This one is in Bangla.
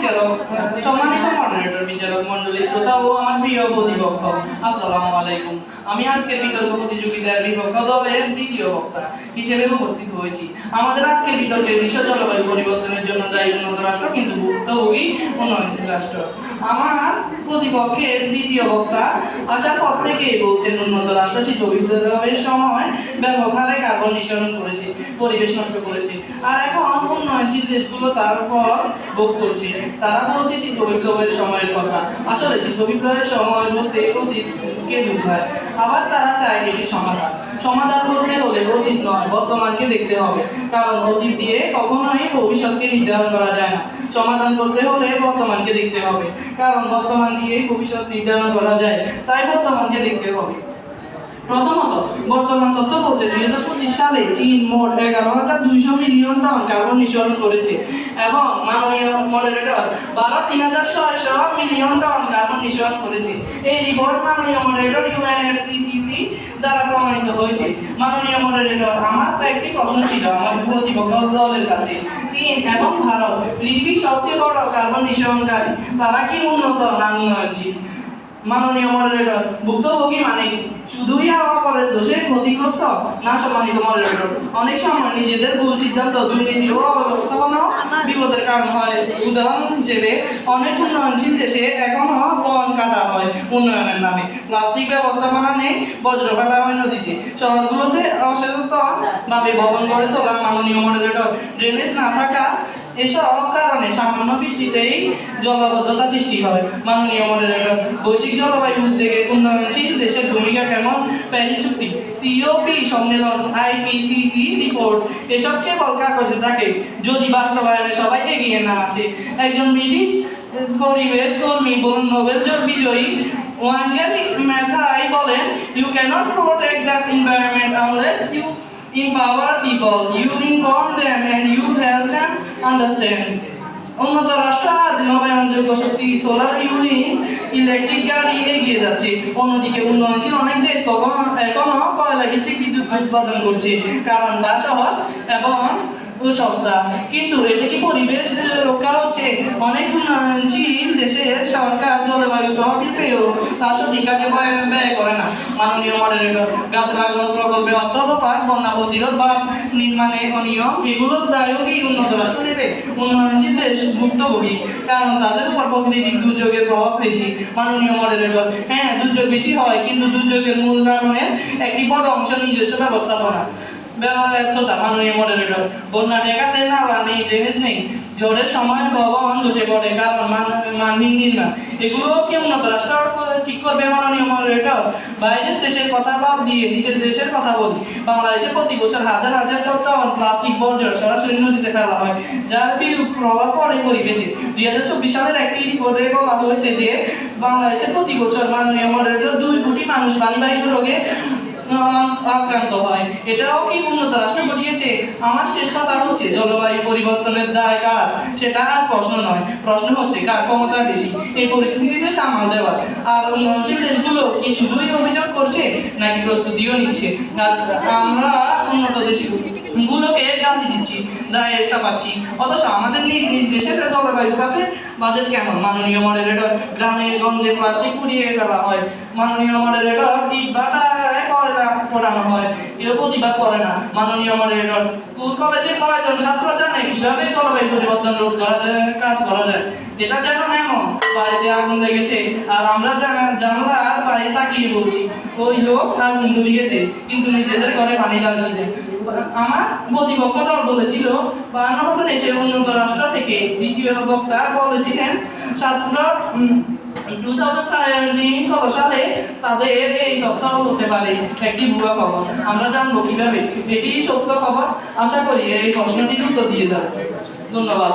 বিচারক সম্মানিত মডারেটর বিচারক মন্ডলী শ্রোতা ও আমার প্রিয় প্রতিপক্ষ আসসালামু আলাইকুম। আমি আজকের বিতর্ক প্রতিযোগিতার বিপক্ষ দলের দ্বিতীয় বক্তা হিসেবে উপস্থিত হয়েছি। আমাদের আজকের বিতর্কের বিষয় জলবায়ু পরিবর্তনের জন্য দায়ী উন্নত রাষ্ট্র কিন্তু ভুক্তভোগী উন্নয়নশীল রাষ্ট্র। আমার প্রতিপক্ষের দ্বিতীয় বক্তা আসার পর থেকেই বলছেন, উন্নত রাষ্ট্র শিল্প বিপ্লবের সময় ব্যাপক হারে কার্বন নিঃসরণ করেছে, পরিবেশ নষ্ট করেছে, আর এখন উন্নয়নশীল দেশগুলো তার পর ভোগ করছে। তারা বলছে, শিল্প বিপ্লবের সময়ের কথা। আসলে শিল্প বিপ্লবের সময় বলতে অতীতকে বোঝায়। আবার তারা চায় এটি সমাধান। সমাধান করতে হলে অতীত নয়, বর্তমানকে দেখতে হবে। কারণ অতীত দিয়ে কখনোই ভবিষ্যৎকে নির্ধারণ করা যায় না। সমাধান করতে হলে বর্তমানকে দেখতে হবে। কারণ বর্তমান দিয়ে ভবিষ্যৎ নির্ধারণ করা যায়, তাই বর্তমানকে দেখতে হবে। প্রথমত, বর্তমান তথ্য বলছে, দুই হাজার পঁচিশ সালে চীন মোট এগারো হাজার দুইশো মিলিয়ন টন কার্বন নিঃসরণ করেছে। এবং মাননীয় মডারেটর বারো তিন হাজার ছয়শো মিলিয়ন টন কার্বন নিঃসরণ করেছে। এই রিপোর্ট মাননীয় মডারেটর ইউএনএফসিসিসি দ্বারা প্রমাণিত হয়েছে। মাননীয় মডারেটর আমার তো একটি প্রশ্ন ছিল আমার প্রতিপক্ষ দলের কাছে। চীন এবং ভারত পৃথিবীর সবচেয়ে বড় কার্বন নিঃসরণকারী, তারা কি উন্নত না উন্নয়নশীল মাননীয় মডারেটর ভুক্তভোগী মানে? শুধুই আবহাওয়ার দোষে ক্ষতিগ্রস্ত, না সম্মানিত মডারেটর অনেক সময় নিজেদের ভুল সিদ্ধান্ত, দুর্নীতি ও অব্যবস্থাপনাও বিপদের কারণ হয়। উদাহরণ হিসেবে, অনেক উন্নয়নশীল দেশে এখনও বন কাটা হয় উন্নয়নের নামে। প্লাস্টিক ব্যবস্থাপনা নেই বজ্র ফেলা হয় নদীতে। শহরগুলোতে অসচেতন ভাবে ভবন গড়ে তোলা মাননীয় মডারেটর ড্রেনেজ না থাকা এসব কারণে সামান্য বৃষ্টিতেই জলবদ্ধতা সৃষ্টি হয়। মাননীয় মডারেটর বৈশ্বিক জলবায়ু উদ্যোগে উন্নয়নশীল দেশের ভূমিকা কেমন? প্যারিস চুক্তি। সিওপি সম্মেলন আইপিসিসি রিপোর্ট এসব কেবল কাগজে থাকে, যদি বাস্তবায়নে সবাই এগিয়ে না আসে। একজন ব্রিটিশ পরিবেশ কর্মী বলুন, নোবেল জয় বিজয়ী ওয়াঙ্গেরি ম্যাথাই বলেন you cannot protect the environment unless you empower people. You inform them and you help them understand. উন্নত রাষ্ট্র আজ নবায়নযোগ্য শক্তি সোলার ইউনি ইলেকট্রিক গাড়ি এগিয়ে যাচ্ছে। অন্যদিকে উন্নয়নশীল অনেক দেশ এখনও কয়লা ভিত্তিক বিদ্যুৎ উৎপাদন করছে, কারণ তা সহজ এবং সস্তা কিন্তু এতে কি পরিবেশ রক্ষা হচ্ছে? অনেক উন্নয়নশীল সরকার জলবায়ু তহবিল পেয়েও তা সঠিক কাজে ব্যয় করে না। মাননীয় মডারেটর গাছ লাগানো প্রকল্পে অর্থ লোপাট বন্যা প্রতিরোধ বা নির্মাণে অনিয়ম এগুলোর দায়ও কি উন্নত রাষ্ট্র নেবে? উন্নয়নশীল দেশ ভুক্তভোগী। কারণ তাদের উপর প্রাকৃতিক দুর্যোগের প্রভাব বেশি। মাননীয় মডারেটর হ্যাঁ দুর্যোগ বেশি হয়, কিন্তু দুর্যোগের মূল কারণে একটি বড় অংশ নিজস্ব ব্যবস্থাপনা। ব্যর্থতা মাননীয় মডারেটর বন্যা ঠেকাতে নালা নেই ড্রেনেজ নেই। ঝড়ের সময় ভবন ধসে পড়ে, কারণ মান- মানহীন নির্মাণ। এগুলো কি উন্নত? রাষ্ট্র ঠিক করবে মাননীয় মডারেটর? বাইরের দেশের কথা বাদ দিয়ে নিজের দেশের কথা বলি। বাংলাদেশে প্রতি বছর হাজার হাজার টন প্লাস্টিক বর্জ্য সরাসরি নদীতে ফেলা হয়, যার বিরূপ প্রভাব পড়ে পরিবেশে। দুই হাজার চব্বিশ সালের একটি রিপোর্টে বলা হয়েছে যে, বাংলাদেশে প্রতি বছর মাননীয় মডারেটর দুই কোটি মানুষ পানিবাহিত রোগে আক্রান্ত হয়। এটাও কি উন্নত? রাষ্ট্র ঘটিয়েছে। আমার শেষ কথা হচ্ছে, জলবায়ু পরিবর্তনের দায় কার? সেটা আজ প্রশ্ন নয়। প্রশ্ন হচ্ছে, কার ক্ষমতা বেশি? এই পরিস্থিতিতে সামাল দেওয়া। আর উন্নয়নশীল দেশগুলো কি শুধুই অভিযোগ করছে, নাকি প্রস্তুতিও নিচ্ছে? আমরা উন্নত দেশগুলোকে গালি দিচ্ছি, দায় অথচ আমাদের নিজ নিজ দেশের জলবায়ু খাতে বাজেট কেমন মাননীয় মডারেটর গ্রামে গঞ্জে প্লাস্টিক পুড়িয়ে ফেলা হয়। মাননীয় মডারেটর ইট কয়লা পোড়ানো হয়। কেউ প্রতিবাদ করে না। মাননীয় মডারেটর স্কুল, কলেজে কয়েকজন ছাত্র জানে? কীভাবে জলবায়ু পরিবর্তন রোধ করা যায়, কাজ করা যায়? এটা যেন এমন, বাড়িতে আগুন লেগেছে। আর আমরা জানলার বাইরে তাকিয়ে বলছি, ওই লোক আগুন ধরিয়েছে, কিন্তু নিজেদের ঘরে পানি ঢালছিলেন আমার প্রতিপক্ষ দল বলেছিল বান্ন দেশের এসে উন্নত রাষ্ট্র থেকে দ্বিতীয় বক্তা বলেছিলেন। ছাত্র টু কত সালে তাদের এই তথ্য হতে পারে? একটি ভুয়া খবর। আমরা জানব কীভাবে? এটি সত্য খবর? আশা করি এই প্রশ্নটির উত্তর দিয়ে যাবে। ধন্যবাদ।